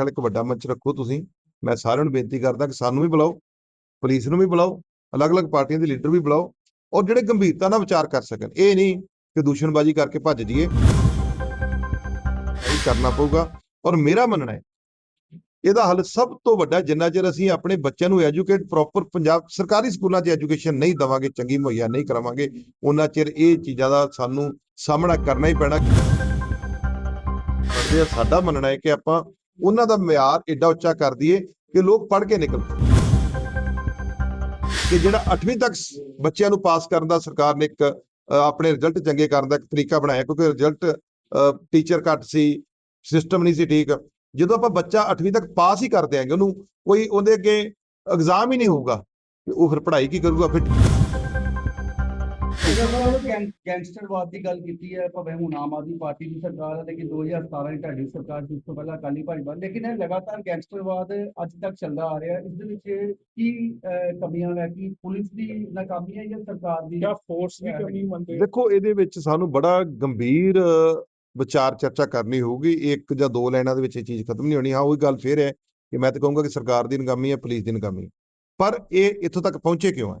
ਖਿਆਲ ਇੱਕ ਵੱਡਾ ਮੰਚ ਰੱਖੋ ਤੁਸੀਂ। ਮੈਂ ਸਾਰਿਆਂ ਨੂੰ ਬੇਨਤੀ ਕਰਦਾ ਕਿ ਸਾਨੂੰ ਵੀ ਬੁਲਾਓ, ਪੁਲਿਸ ਨੂੰ ਵੀ ਬੁਲਾਓ, ਅਲੱਗ-ਅਲੱਗ ਪਾਰਟੀਆਂ ਦੇ ਲੀਡਰ ਵੀ ਬੁਲਾਓ ਔਰ ਜਿਹੜੇ ਗੰਭੀਰਤਾ ਨਾਲ ਵਿਚਾਰ ਕਰ ਸਕਣ। ਇਹ ਨਹੀਂ ਕਿ ਦੂਸ਼ਣਬਾਜ਼ੀ ਕਰਕੇ ਭੱਜ ਜਾਈਏ। ਇਹ ਕਰਨਾ ਪਊਗਾ ਔਰ ਮੇਰਾ ਮੰਨਣਾ ਹੈ, ਇਹਦਾ ਹੱਲ ਸਭ ਤੋਂ ਵੱਡਾ ਜਿੰਨਾ ਚਿਰ ਅਸੀਂ ਆਪਣੇ ਬੱਚਿਆਂ ਨੂੰ ਐਜੂਕੇਟ ਪ੍ਰੋਪਰ ਪੰਜਾਬ ਸਰਕਾਰੀ ਸਕੂਲਾਂ 'ਚ ਐਜੂਕੇਸ਼ਨ ਨਹੀਂ ਦਵਾਂਗੇ, ਚੰਗੀ ਮੁਹੱਈਆ ਨਹੀਂ ਕਰਾਵਾਂਗੇ ਉਹਨਾਂ ਚਿਰ ਇਹ ਚੀਜ਼ਾਂ ਦਾ ਸਾਨੂੰ ਸਾਹਮਣਾ ਕਰਨਾ ਹੀ ਪੈਣਾ। ਸਾਡਾ ਮੰਨਣਾ ਹੈ ਕਿ ਆਪਾਂ ਉਹਨਾਂ ਦਾ ਮਿਆਰ ਐਡਾ ਉੱਚਾ ਕਰ ਦਈਏ ਕਿ ਲੋਕ ਪੜ੍ਹ ਕੇ ਨਿਕਲ ਕਿ ਜਿਹੜਾ 8ਵੀਂ ਤੱਕ ਬੱਚਿਆਂ ਨੂੰ ਪਾਸ ਕਰਨ ਦਾ ਸਰਕਾਰ ਨੇ ਇੱਕ ਆਪਣੇ ਰਿਜ਼ਲਟ ਚੰਗੇ ਕਰਨ ਦਾ ਇੱਕ ਤਰੀਕਾ ਬਣਾਇਆ, ਕਿਉਂਕਿ ਰਿਜ਼ਲਟ ਟੀਚਰ ਘੱਟ ਸੀ, ਸਿਸਟਮ ਨਹੀਂ ਸੀ ਠੀਕ। ਜਦੋਂ ਆਪਾਂ ਬੱਚਾ 8ਵੀਂ ਤੱਕ ਪਾਸ ਹੀ ਕਰ ਦਿਆਂਗੇ ਉਹਨੂੰ, ਕੋਈ ਉਹਦੇ ਅੱਗੇ ਐਗਜ਼ਾਮ ਹੀ ਨਹੀਂ ਹੋਊਗਾ ਉਹ ਫਿਰ ਪੜ੍ਹਾਈ ਕੀ ਕਰੂਗਾ, ਫਿਰ ਗੈਂਗਸਟਰਵਾਦ ਦੀ ਗੱਲ ਕੀਤੀ ਹੈ ਭਾਵੇਂ ਹੁਣ ਆਮ ਆਦਮੀ ਪਾਰਟੀ ਦੀ ਸਰਕਾਰ ਹੈ ਲੇਕਿਨ 2017 ਦੀ ਤੁਹਾਡੀ ਸਰਕਾਰ ਸੀ ਉਸ ਤੋਂ ਪਹਿਲਾਂ ਅਕਾਲੀ ਭਾਜਪਾ ਲੇਕਿਨ ਇਹ ਲਗਾਤਾਰ ਗੈਂਗਸਟਰਵਾਦ ਅੱਜ ਤੱਕ ਚੱਲਦਾ ਆ ਰਿਹਾ। ਇਸ ਦੇ ਵਿੱਚ ਕੀ ਕਮੀਆਂ ਹੈ ਕਿ ਪੁਲਿਸ ਦੀ ਨਾਕਾਮੀ ਹੈ ਜਾਂ ਸਰਕਾਰ ਦੀ? ਜਾਂ ਫੋਰਸ ਦੀ ਕਮੀ ਮੰਨਦੇ? ਦੇਖੋ ਇਹਦੇ ਵਿੱਚ ਸਾਨੂੰ ਬੜਾ ਗੰਭੀਰ ਵਿਚਾਰ ਚਰਚਾ ਕਰਨੀ ਹੋਊਗੀ। ਇੱਕ ਜਾਂ ਦੋ ਲਾਈਨਾਂ ਦੇ ਵਿੱਚ ਇਹ ਚੀਜ਼ ਖਤਮ ਨਹੀਂ ਹੋਣੀ। ਹਾਂ ਉਹੀ ਗੱਲ ਫੇਰ ਹੈ ਕਿ ਮੈਂ ਤਾਂ ਕਹੂੰਗਾ ਕਿ ਸਰਕਾਰ ਦੀ ਨਾਕਾਮੀ ਹੈ ਪੁਲਿਸ ਦੀ ਨਾਕਾਮੀ ਹੈ। ਪਰ ਇਹ ਇੱਥੋਂ ਤੱਕ ਪਹੁੰਚੇ ਕਿਉਂ ਹੈ?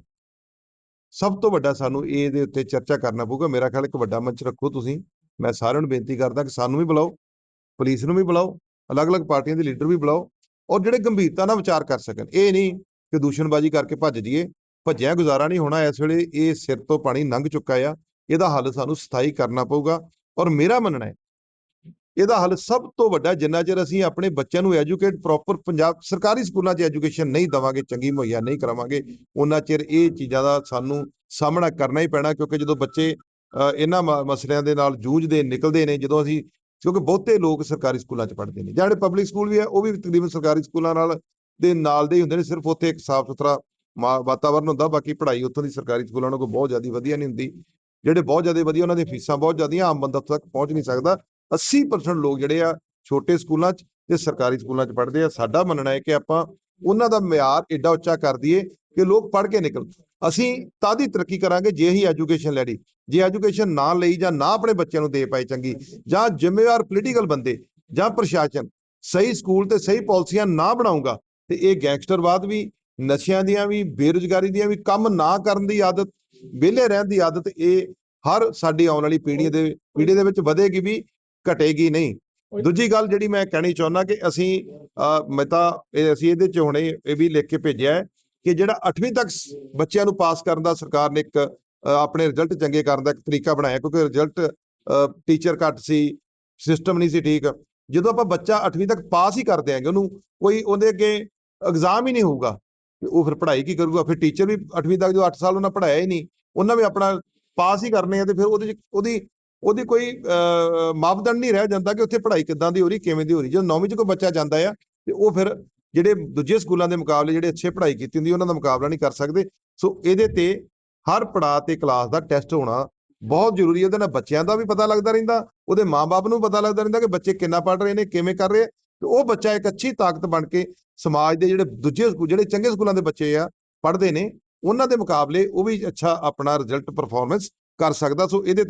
ਸਭ ਤੋਂ ਵੱਡਾ ਸਾਨੂੰ ਇਹਦੇ ਉੱਤੇ ਚਰਚਾ ਕਰਨਾ ਪਊਗਾ। ਮੇਰਾ ਖਿਆਲ ਇੱਕ ਵੱਡਾ ਮੰਚ ਰੱਖੋ ਤੁਸੀਂ। ਮੈਂ ਸਾਰਿਆਂ ਨੂੰ ਬੇਨਤੀ ਕਰਦਾ ਕਿ ਸਾਨੂੰ ਵੀ ਬੁਲਾਓ, ਪੁਲਿਸ ਨੂੰ ਵੀ ਬੁਲਾਓ, ਅਲੱਗ-ਅਲੱਗ ਪਾਰਟੀਆਂ ਦੇ ਲੀਡਰ ਵੀ ਬੁਲਾਓ ਔਰ ਜਿਹੜੇ ਗੰਭੀਰਤਾ ਨਾਲ ਵਿਚਾਰ ਕਰ ਸਕਣ। ਇਹ ਨਹੀਂ ਕਿ ਦੂਸ਼ਣਬਾਜ਼ੀ ਕਰਕੇ ਭੱਜ ਜਾਈਏ। ਭੱਜਿਆ ਗੁਜ਼ਾਰਾ ਨਹੀਂ ਹੋਣਾ। ਇਸ ਵੇਲੇ ਇਹ ਸਿਰ ਤੋਂ ਪਾਣੀ ਲੰਘ ਚੁੱਕਾ ਆ। ਇਹਦਾ ਹੱਲ ਸਾਨੂੰ ਸਥਾਈ ਕਰਨਾ ਪਊਗਾ ਔਰ ਮੇਰਾ ਮੰਨਣਾ ਹੈ ਇਹਦਾ ਹੱਲ ਸਭ ਤੋਂ ਵੱਡਾ ਜਿੰਨਾ ਚਿਰ ਅਸੀਂ ਆਪਣੇ ਬੱਚਿਆਂ ਨੂੰ ਐਜੂਕੇਟ ਪ੍ਰੋਪਰ ਪੰਜਾਬ ਸਰਕਾਰੀ ਸਕੂਲਾਂ 'ਚ ਐਜੂਕੇਸ਼ਨ ਨਹੀਂ ਦਵਾਂਗੇ ਚੰਗੀ ਮੁਹੱਈਆ ਨਹੀਂ ਕਰਾਵਾਂਗੇ ਉਹਨਾਂ ਚਿਰ ਇਹ ਚੀਜ਼ਾਂ ਦਾ ਸਾਨੂੰ ਸਾਹਮਣਾ ਕਰਨਾ ਹੀ ਪੈਣਾ ਕਿਉਂਕਿ ਜਦੋਂ ਬੱਚੇ ਅ, ਇਹਨਾਂ ਮ- ਮਸਲਿਆਂ ਦੇ ਨਾਲ ਜੂਝਦੇ ਨਿਕਲਦੇ ਨੇ ਜਦੋਂ ਅਸੀਂ ਕਿਉਂਕਿ ਬਹੁਤੇ ਲੋਕ ਸਰਕਾਰੀ ਸਕੂਲਾਂ 'ਚ ਪੜ੍ਹਦੇ ਨੇ ਜਿਹੜੇ ਪਬਲਿਕ ਸਕੂਲ ਵੀ ਹੈ ਉਹ ਵੀ ਤਕਰੀਬਨ ਸਰਕਾਰੀ ਸਕੂਲਾਂ ਨਾਲ ਦੇ ਨਾਲ ਦੇ ਹੀ ਹੁੰਦੇ ਨੇ ਸਿਰਫ ਉੱਥੇ ਇੱਕ ਸਾਫ਼ ਸੁਥਰਾ ਮਾ- ਵਾਤਾਵਰਨ ਹੁੰਦਾ ਬਾਕੀ ਪੜ੍ਹਾਈ ਉੱਥੋਂ ਦੀ ਸਰਕਾਰੀ ਸਕੂਲਾਂ ਨਾਲੋਂ ਬਹੁਤ ਜ਼ਿਆਦਾ ਵਧੀਆ ਨਹੀਂ ਹੁੰਦੀ ਜਿਹੜੇ ਬਹੁਤ ਜ਼ਿਆਦਾ ਵਧੀਆ ਉਹਨਾਂ ਦੀਆਂ ਫੀਸਾਂ ਬਹੁਤ ਜ਼ਿਆਦੀਆਂ ਆਮ ਬੰਦਾ ਉੱਥੇ ਤੱਕ ਪਹੁੰਚ ਨਹੀਂ ਸਕਦਾ 80% ਲੋਕ ਜਿਹੜੇ ਆ ਛੋਟੇ ਸਕੂਲਾਂ 'ਚ ਤੇ ਸਰਕਾਰੀ ਸਕੂਲਾਂ 'ਚ ਪੜ੍ਹਦੇ ਆ। ਸਾਡਾ ਮੰਨਣਾ ਹੈ ਕਿ ਆਪਾਂ ਉਹਨਾਂ ਦਾ ਮਿਆਰ ਐਡਾ ਉੱਚਾ ਕਰ ਦਈਏ ਕਿ ਲੋਕ ਪੜ੍ਹ ਕੇ ਨਿਕਲ ਅਸੀਂ ਤਾਂ ਦੀ ਤਰੱਕੀ ਕਰਾਂਗੇ ਜੇ ਹੀ ਐਜੂਕੇਸ਼ਨ ਲੈਣੀ ਜੇ ਐਜੂਕੇਸ਼ਨ ਨਾ ਲਈ ਜਾਂ ਨਾ ਆਪਣੇ ਬੱਚਿਆਂ ਨੂੰ ਦੇ ਪਾਏ ਚੰਗੀ, ਜਾਂ ਜ਼ਿੰਮੇਵਾਰ ਪੋਲੀਟੀਕਲ ਬੰਦੇ ਜਾਂ ਪ੍ਰਸ਼ਾਸਨ ਸਹੀ ਸਕੂਲ ਤੇ ਸਹੀ ਪਾਲਿਸੀਆਂ ਨਾ ਬਣਾਉਂਗਾ ਤੇ ਇਹ ਗੈਂਗਸਟਰਵਾਦ ਵੀ, ਨਸ਼ਿਆਂ ਦੀਆਂ ਵੀ, ਬੇਰੁਜ਼ਗਾਰੀ ਦੀਆਂ ਵੀ ਕੰਮ ਨਾ ਕਰਨ ਦੀ ਆਦਤ, ਵਿਹਲੇ ਰਹਿਣ ਦੀ ਆਦਤ, ਇਹ ਹਰ ਸਾਡੀ ਆਉਣ ਵਾਲੀ ਪੀੜ੍ਹੀ ਦੇ ਪੀੜ੍ਹੀ ਦੇ ਵਿੱਚ ਵਧੇਗੀ ਵੀ ਘਟੇਗੀ ਨਹੀਂ। ਦੂਜੀ ਗੱਲ ਜਿਹੜੀ ਮੈਂ ਕਹਿਣੀ ਚਾਹੁੰਦਾ ਕਿ ਅਸੀਂ ਮੈਂ ਤਾਂ ਇਹ ਅਸੀਂ ਇਹਦੇ ਚ ਹੁਣੇ ਇਹ ਵੀ ਲਿਖ ਕੇ ਭੇਜਿਆ ਹੈ ਕਿ ਜਿਹੜਾ 8ਵੀਂ ਤੱਕ ਬੱਚਿਆਂ ਨੂੰ ਪਾਸ ਕਰਨ ਦਾ ਸਰਕਾਰ ਨੇ ਇੱਕ ਆਪਣੇ ਰਿਜ਼ਲਟ ਚੰਗੇ ਕਰਨ ਦਾ ਇੱਕ ਤਰੀਕਾ ਬਣਾਇਆ ਕਿਉਂਕਿ ਰਿਜ਼ਲਟ ਟੀਚਰ ਘੱਟ ਸੀ ਸਿਸਟਮ ਨਹੀਂ ਸੀ ਠੀਕ। ਜਦੋਂ ਆਪਾਂ ਬੱਚਾ 8ਵੀਂ ਤੱਕ ਪਾਸ ਹੀ ਕਰ ਦਿਆਂਗੇ ਉਹਨੂੰ ਕੋਈ ਉਹਦੇ ਅੱਗੇ ਐਗਜ਼ਾਮ ਹੀ ਨਹੀਂ ਹੋਊਗਾ ਉਹ ਫਿਰ ਪੜ੍ਹਾਈ ਕੀ ਕਰੂਗਾ? ਫਿਰ ਟੀਚਰ ਵੀ 8ਵੀਂ ਤੱਕ ਜੋ 8 ਸਾਲ ਉਹਨਾਂ ਪੜ੍ਹਾਇਆ ਹੀ ਨਹੀਂ ਉਹਨਾਂ ਵੀ ਆਪਣਾ ਪਾਸ ਹੀ ਕਰਨੇ ਆ ਤੇ ਫਿਰ ਉਹਦੇ ਉਹਦੀ ਉਹਦੀ ਕੋਈ ਮਾਪਦੰਡ ਨਹੀਂ ਰਹਿ ਜਾਂਦਾ ਕਿ ਉੱਥੇ ਪੜ੍ਹਾਈ ਕਿੱਦਾਂ ਦੀ ਹੋ ਰਹੀ, ਕਿਵੇਂ ਦੀ ਹੋ ਰਹੀ। ਜਦੋਂ ਨੌਵੀਂ ਚ ਕੋਈ ਬੱਚਾ ਜਾਂਦਾ ਆ, ਤੇ ਉਹ ਫਿਰ ਜਿਹੜੇ ਦੂਜੇ ਸਕੂਲਾਂ ਦੇ ਮੁਕਾਬਲੇ ਜਿਹੜੇ ਅੱਛੇ ਪੜ੍ਹਾਈ ਕੀਤੀ ਹੁੰਦੀ, ਉਹਨਾਂ ਦਾ ਮੁਕਾਬਲਾ ਨਹੀਂ ਕਰ ਸਕਦੇ। ਸੋ ਇਹਦੇ ਤੇ ਹਰ ਪੜਾਅ ਤੇ ਕਲਾਸ ਦਾ ਟੈਸਟ ਹੋਣਾ ਬਹੁਤ ਜ਼ਰੂਰੀ ਹੈ। ਉਹਦੇ ਨਾਲ ਬੱਚਿਆਂ ਦਾ ਵੀ ਪਤਾ ਲੱਗਦਾ ਰਹਿੰਦਾ, ਉਹਦੇ ਮਾਪੇ ਨੂੰ ਪਤਾ ਲੱਗਦਾ ਰਹਿੰਦਾ ਕਿ ਬੱਚੇ ਕਿੰਨਾ ਪੜ੍ਹ ਰਹੇ ਨੇ, ਕਿਵੇਂ ਕਰ ਰਹੇ ਆ। ਤੇ ਉਹ ਬੱਚਾ ਇੱਕ ਅੱਛੀ ਤਾਕਤ ਬਣ ਕੇ ਸਮਾਜ ਦੇ ਜਿਹੜੇ ਦੂਜੇ ਸਕੂਲ ਜਿਹੜੇ ਚੰਗੇ ਸਕੂਲਾਂ ਦੇ ਬੱਚੇ ਆ, ਪੜ੍ਹਦੇ ਨੇ, ਉਹਨਾਂ ਦੇ ਮੁਕਾਬਲੇ ਉਹ ਵੀ ਅੱਛਾ ਆਪਣਾ ਰਿਜ਼ਲਟ ਪਰਫਾਰਮੈਂਸ ਕਰ ਸਕਦਾ। ਸੋ ਇਹਦੇ